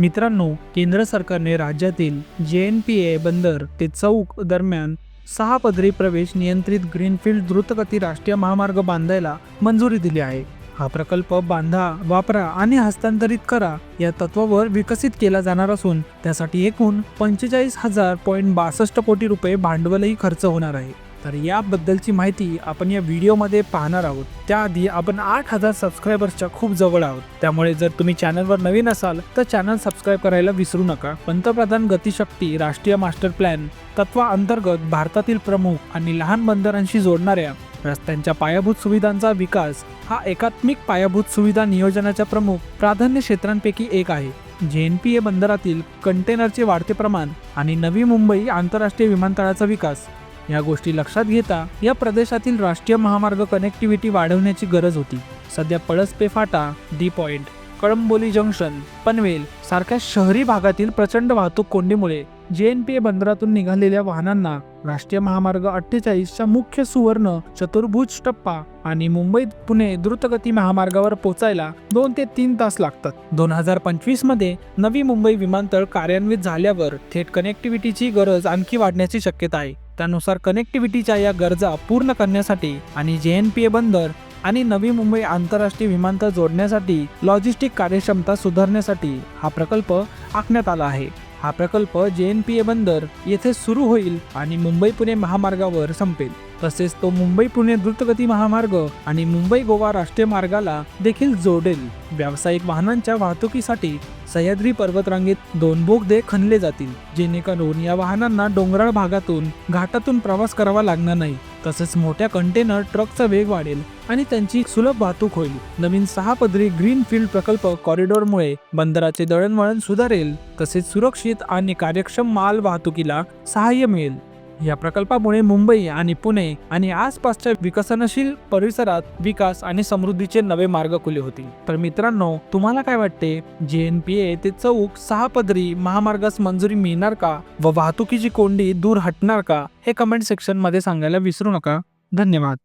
मित्रांनो केंद्र सरकारने राज्यातील जे एन पी ए बंदर ते चौक दरम्यान सहा पदरी प्रवेश नियंत्रित ग्रीनफील्ड द्रुतगती राष्ट्रीय महामार्ग बांधायला मंजुरी दिली आहे. हा प्रकल्प बांधा वापरा आणि हस्तांतरित करा या तत्वावर विकसित केला जाणार असून त्यासाठी एकूण पंचेचाळीस हजार पॉईंट बासष्ट कोटी रुपये भांडवलही खर्च होणार आहे. तर याबद्दलची माहिती आपण या व्हिडिओमध्ये पाहणार आहोत. त्याआधी आपण आठ हजार सबस्क्रायबर्सच्या खूप जवळ आहोत. त्यामुळे जर तुम्ही चॅनलवर नवीन असाल तर चॅनल सबस्क्राईब करायला विसरू नका. पंतप्रधान गतिशक्ती राष्ट्रीय मास्टर प्लॅन तत्वाअंतर्गत भारतातील प्रमुख आणि लहान बंदरांशी जोडणाऱ्या रस्त्यांच्या पायाभूत सुविधांचा विकास हा एकात्मिक पायाभूत सुविधा नियोजनाच्या प्रमुख प्राधान्य क्षेत्रांपैकी एक आहे. जे एन पी ए बंदरातील कंटेनरचे वाढते प्रमाण आणि नवी मुंबई आंतरराष्ट्रीय विमानतळाचा विकास. या गोष्टी लक्षात घेता या प्रदेशातील राष्ट्रीय महामार्ग कनेक्टिव्हिटी वाढवण्याची गरज होती. सध्या पळसपे फाटा D point Kalamboli junction Panvel सारख्या शहरी भागातील प्रचंड वाहतूक कोंडीमुळे जे एन पी ए बंदरातून निघालेल्या वाहनांना राष्ट्रीय महामार्ग अठ्ठेचाळीसच्या मुख्य सुवर्ण चतुर्भुज टप्पा आणि मुंबईत पुणे द्रुतगती महामार्गावर पोचायला दोन ते तीन तास लागतात. दोन हजार पंचवीसमध्ये नवी मुंबई विमानतळ कार्यान्वित झाल्यावर थेट कनेक्टिव्हिटीची गरज आणखी वाढण्याची शक्यता आहे. त्यानुसार कनेक्टिव्हिटीच्या या गरजा पूर्ण करण्यासाठी आणि जे एन पी ए बंदर आणि नवी मुंबई आंतरराष्ट्रीय विमानतळ जोडण्यासाठी लॉजिस्टिक कार्यक्षमता सुधारण्यासाठी हा प्रकल्प आखण्यात आला आहे. हा प्रकल्प जे एन पी ए बंदर येथे सुरू होईल आणि मुंबई पुणे महामार्गावर संपेल. तसेच तो मुंबई पुणे द्रुतगती महामार्ग आणि मुंबई गोवा राष्ट्रीय मार्गाला देखील जोडेल. व्यावसायिक वाहनांच्या वाहतुकीसाठी सह्याद्री पर्वतरांगेत दोन बोगदे खणले जातील जेणेकरून या वाहनांना डोंगराळ भागातून घाटातून प्रवास करावा लागणार नाही. तसेच मोठ्या कंटेनर ट्रकचा वेग वाढेल आणि त्यांची सुलभ वाहतूक होईल. नवीन सहा पदरी ग्रीन फील्ड प्रकल्प कॉरिडॉरमुळे बंदराचे दळणवळण सुधारेल तसेच सुरक्षित आणि कार्यक्षम माल वाहतुकीला सहाय्य मिळेल. या प्रकल्पामुळे मुंबई आणि पुणे आणि आसपासच्या विकसनशील परिसरात विकास आणि समृद्धीचे नवे मार्ग खुले होतील. तर मित्रांनो तुम्हाला काय वाटते? जे एन पी ए ते चौक सहा पदरी महामार्गास मंजुरी मिळणार का? व वाहतुकीची कोंडी दूर हटणार का? हे कमेंट सेक्शनमध्ये सांगायला विसरू नका. धन्यवाद.